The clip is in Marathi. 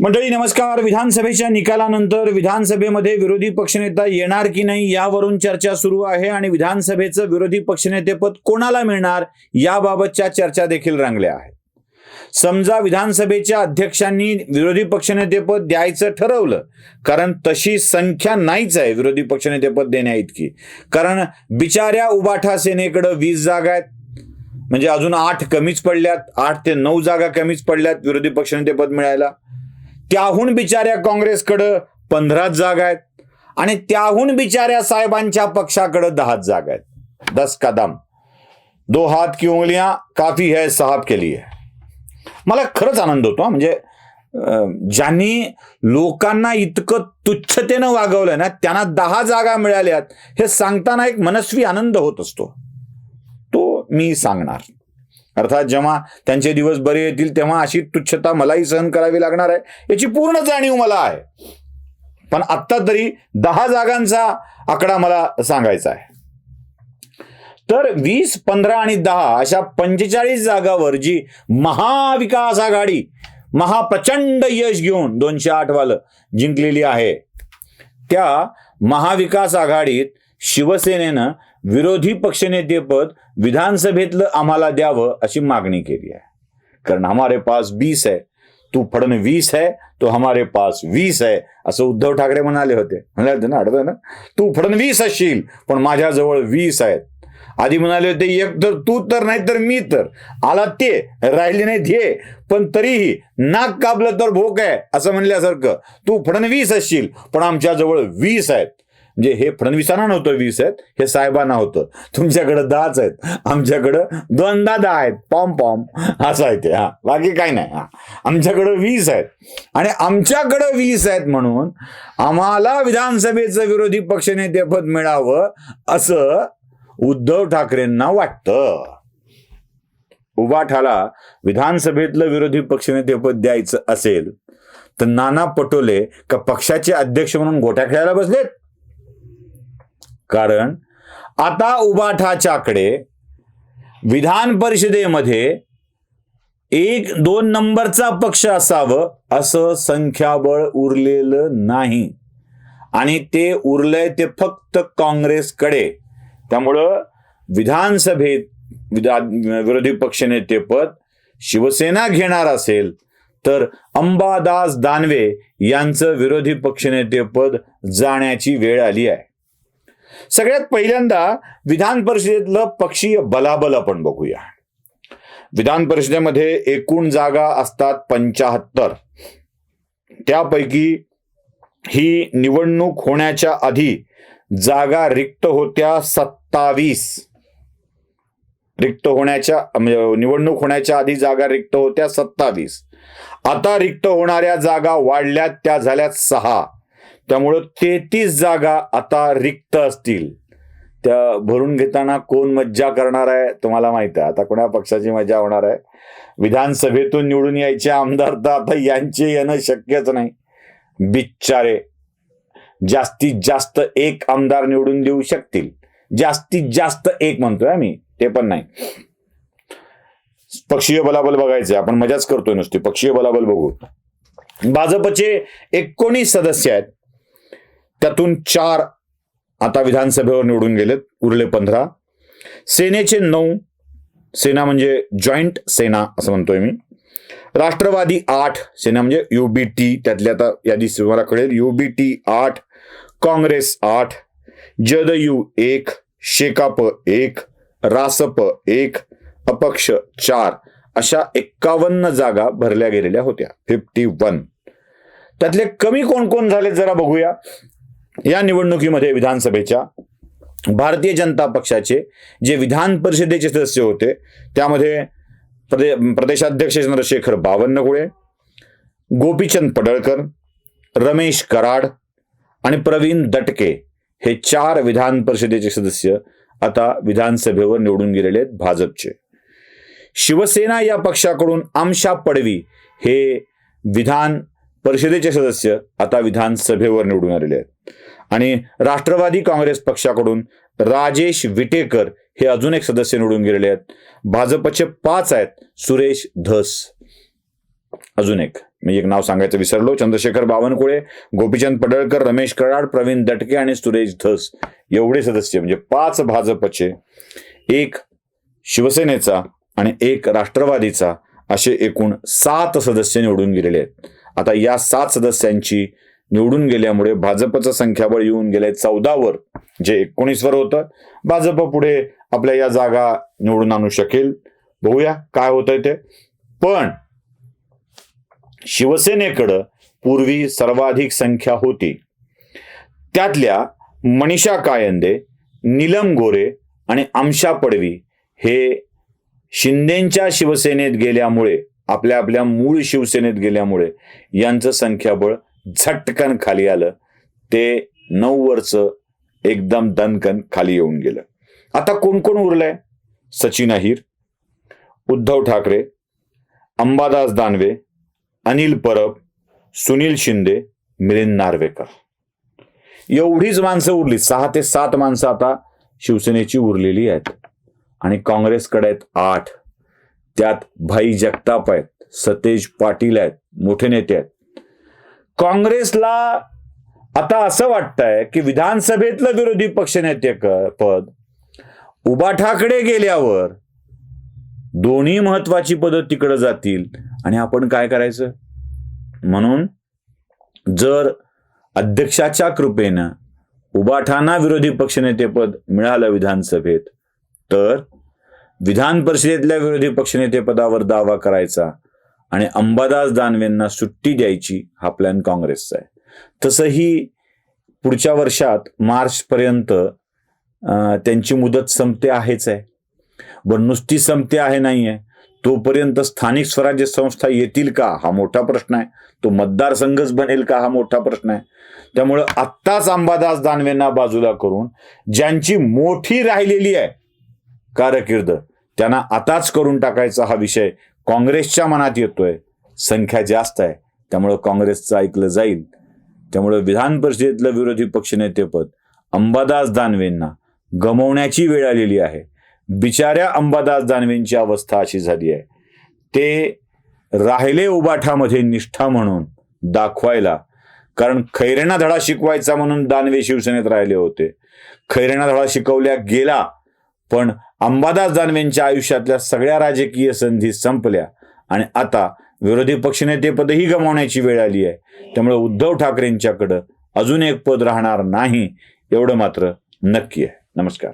मंडळी नमस्कार. विधानसभेच्या निकालानंतर विधानसभेमध्ये विरोधी पक्षनेता येणार की नाही यावरून चर्चा सुरू आहे आणि विधानसभेचं विरोधी पक्षनेतेपद कोणाला मिळणार याबाबतच्या चर्चा देखील रंगल्या आहेत. समजा विधानसभेच्या अध्यक्षांनी विरोधी पक्षनेतेपद द्यायचं ठरवलं कारण तशी संख्या नाहीच आहे विरोधी पक्षनेतेपद देण्या इतकी कारण बिचाऱ्या उबाठा सेनेकडं वीस जागा आहेत. म्हणजे अजून आठ कमीच पडल्यात आठ ते नऊ जागा कमीच पडल्यात विरोधी पक्षनेतेपद मिळायला. त्याहून बिचाऱ्या काँग्रेसकडं पंधराच जागा आहेत आणि त्याहून बिचाऱ्या साहेबांच्या पक्षाकडं दहाच जागा आहेत. दस कदम. दो हात की उंगलियां काफी है साहब के लिए. मला खरंच आनंद होतो म्हणजे ज्यांनी लोकांना इतकं तुच्छतेनं वागवलंय ना त्यांना दहा जागा मिळाल्यात हे सांगताना एक मनस्वी आनंद होत असतो. तो मी सांगणार. अर्थात जेव्हा त्यांचे दिवस बरे येतील तेव्हा अशी तुच्छता मलाही सहन करावी लागणार आहे याची पूर्ण जाणीव मला आहे. पण आत्ता तरी दहा जागांचा आकडा मला सांगायचा आहे. तर वीस पंधरा आणि दहा अशा पंचेचाळीस जागावर जी महाविकास आघाडी महाप्रचंड यश घेऊन दोनशे आठ वालं जिंकलेली आहे त्या महाविकास आघाडीत शिवसेनेनं विरोधी पक्षनेतेपद विधानसभेतलं आम्हाला द्यावं अशी मागणी केली आहे. कारण हमारे पास बीस आहे तू फडणवीस आहे तो हमारे पास वीस आहे असं उद्धव ठाकरे म्हणाले होते. म्हणाले होते ना आठवतं ना? तू फडणवीस असशील पण माझ्याजवळ वीस आहेत. आधी म्हणाले होते एक तर तू तर नाही तर मी तर. आला ते राहिले नाही ते पण तरीही नाक कापलं तर भोक आहे असं म्हणल्यासारखं. तू फडणवीस असशील पण आमच्याजवळ वीस आहेत. म्हणजे हे फडणवीसांना नव्हतं वीस आहेत हे साहेबांना होतं. तुमच्याकडं दहाच आहेत आमच्याकडं दोनदा दहा आहेत. पॉम पॉम. असं आहे ते हा. बाकी काही नाही हा. आमच्याकडं वीस आहेत. आणि आमच्याकडं वीस आहेत म्हणून आम्हाला विधानसभेचं विरोधी पक्षनेतेपद मिळावं असं उद्धव ठाकरेंना वाटतं. उबाठाला विधानसभेतलं विरोधी पक्षनेतेपद द्यायचं असेल तर नाना पटोले का पक्षाचे अध्यक्ष म्हणून गोट्या खेळायला बसलेत? कारण आता उबाठाच्याकडे विधान परिषदेमध्ये एक दोन नंबरचा पक्ष असावं असं संख्याबळ उरलेलं नाही. आणि ते उरलंय ते फक्त काँग्रेसकडे. त्यामुळं विधानसभेत विधा विरोधी पक्षनेतेपद शिवसेना घेणार असेल तर अंबादास दानवे यांचं विरोधी पक्षनेतेपद जाण्याची वेळ आली आहे. सगळ्यात पहिल्यांदा विधान परिषदेतलं पक्षीय बलाबल आपण बघूया. विधान परिषदेमध्ये एकूण जागा असतात पंचाहत्तर. त्यापैकी ही निवडणूक होण्याच्या आधी जागा रिक्त होत्या सत्तावीस. रिक्त होण्याच्या म्हणजे निवडणूक होण्याच्या आधी जागा रिक्त होत्या सत्तावीस. आता रिक्त होणाऱ्या जागा वाढल्यात त्या झाल्यात सहा. त्यामुळं तेहतीस जागा आता रिक्त असतील. त्या भरून घेताना कोण मज्जा करणार आहे तुम्हाला माहीत आहे. आता कोणा पक्षाची मजा होणार आहे? विधानसभेतून निवडून यायचे आमदार तर आता यांचे येणं शक्यच नाही. बिच्चारे. जास्तीत जास्त एक आमदार निवडून देऊ शकतील. जास्तीत जास्त एक म्हणतोय मी ते पण नाही. पक्षीय बलाबल बघायचे आपण मजाच करतोय नुसती. पक्षीय बलाबल बघू. भाजपचे एकोणीस सदस्य आहेत. त्यातून चार आता विधानसभेवर निवडून गेलेत उरले पंधरा. सेनेचे नऊ. सेना म्हणजे जॉईंट सेना असं म्हणतोय मी. राष्ट्रवादी आठ सेना म्हणजे युबीटी त्यातल्या आता यादी तुम्हाला कळेल. युबीटी आठ काँग्रेस आठ जदयू एक शेकाप एक रासप एक अपक्ष चार अशा एक्कावन्न जागा भरल्या गेलेल्या होत्या. फिफ्टी वन त्यातले कमी कोण कोण झाले जरा बघूया. या निवडणुकीमध्ये विधानसभेच्या भारतीय जनता पक्षाचे जे विधान परिषदेचे सदस्य होते त्यामध्ये प्रदे प्रदेशाध्यक्ष चंद्रशेखर बावनकुळे गोपीचंद पडळकर रमेश कराड आणि प्रवीण दटके हे चार विधान परिषदेचे सदस्य आता विधानसभेवर निवडून गेलेले आहेत भाजपचे. शिवसेना या पक्षाकडून आमशा पडवी हे विधान परिषदेचे सदस्य आता विधानसभेवर निवडून आलेले आहेत. आणि राष्ट्रवादी काँग्रेस पक्षाकडून राजेश विटेकर हे अजून एक सदस्य निवडून गेलेले आहेत. भाजपचे पाच आहेत सुरेश धस. अजून एक. मी एक नाव सांगायचं विसरलो. चंद्रशेखर बावनकुळे गोपीचंद पडळकर रमेश कराड प्रवीण दटके आणि सुरेश धस एवढे सदस्य. म्हणजे पाच भाजपचे एक शिवसेनेचा आणि एक राष्ट्रवादीचा असे एकूण सात सदस्य निवडून गेलेले आहेत. आता या सात सदस्यांची निवडून गेल्यामुळे भाजपचं संख्याबळ येऊन गेलंय चौदावर जे एकोणीसवर होतं. भाजप पुढे आपल्या या जागा निवडून आणू शकेल. बघूया काय होतंय ते. पण शिवसेनेकडं पूर्वी सर्वाधिक संख्या होती. त्यातल्या मनीषा कायंदे नीलम गोरे आणि आमशा पडवी हे शिंदेच्या शिवसेनेत गेल्यामुळे आपल्या आपल्या मूळ शिवसेनेत गेल्यामुळे यांचं संख्याबळ झटकन खाली आलं. ते नऊ वरच एकदम दणकन खाली येऊन गेलं. आता कोण कोण उरलंय? सचिन अहिर उद्धव ठाकरे अंबादास दानवे अनिल परब सुनील शिंदे मिलिंद नार्वेकर. एवढीच माणसं उरली. सहा ते सात माणसं आता शिवसेनेची उरलेली आहेत. आणि काँग्रेसकडे आहेत आठ. त्यात भाई जगताप आहेत सतेज पाटील आहेत मोठे नेते आहेत. काँग्रेसला आता असं वाटतंय की विधानसभेतलं विरोधी पक्षनेते पद पद उबाठाकडे गेल्यावर दोन्ही महत्वाची पदं तिकडे जातील. आणि आपण काय करायचं? म्हणून जर अध्यक्षाच्या कृपेनं उबाठांना विरोधी पक्षनेतेपद मिळालं विधानसभेत तर विधान परिषदेतल्या विरोधी पक्षनेतेपदावर दावा करायचा. आणि अंबादास दानवेंना सुट्टी द्यायची हा प्लॅन काँग्रेसचा आहे. तसंही पुढच्या वर्षात मार्चपर्यंत अं, त्यांची मुदत संपते आहेच आहे. पण नुसती संपते आहे नाही आहे तोपर्यंत स्थानिक स्वराज्य संस्था येतील का हा मोठा प्रश्न आहे. तो मतदारसंघच बनेल का हा मोठा प्रश्न आहे. त्यामुळं आत्ताच अंबादास दानवेंना बाजूला करून ज्यांची मोठी राहिलेली आहे कारकीर्द त्यांना आताच करून टाकायचा हा विषय काँग्रेसच्या मनात येतोय. संख्या जास्त आहे. त्यामुळं काँग्रेसचं ऐकलं जाईल. त्यामुळं विधान परिषदेतलं विरोधी पक्षनेतेपद अंबादास दानवेंना गमवण्याची वेळ आलेली आहे. बिचाऱ्या अंबादास दानवेंची अवस्था अशी झाली आहे. ते राहिले उबाठामध्ये निष्ठा म्हणून दाखवायला. कारण खैरेणा धडा शिकवायचा म्हणून दानवे शिवसेनेत राहिले होते. खैरेणा धडा शिकवल्या गेला. पण अंबादास दानवेंच्या आयुष्यातल्या सगळ्या राजकीय संधी संपल्या. आणि आता विरोधी पक्षनेतेपदही गमावण्याची वेळ आली आहे. त्यामुळे उद्धव ठाकरेंच्याकडं अजून एक पद राहणार नाही एवढं मात्र नक्की आहे. नमस्कार.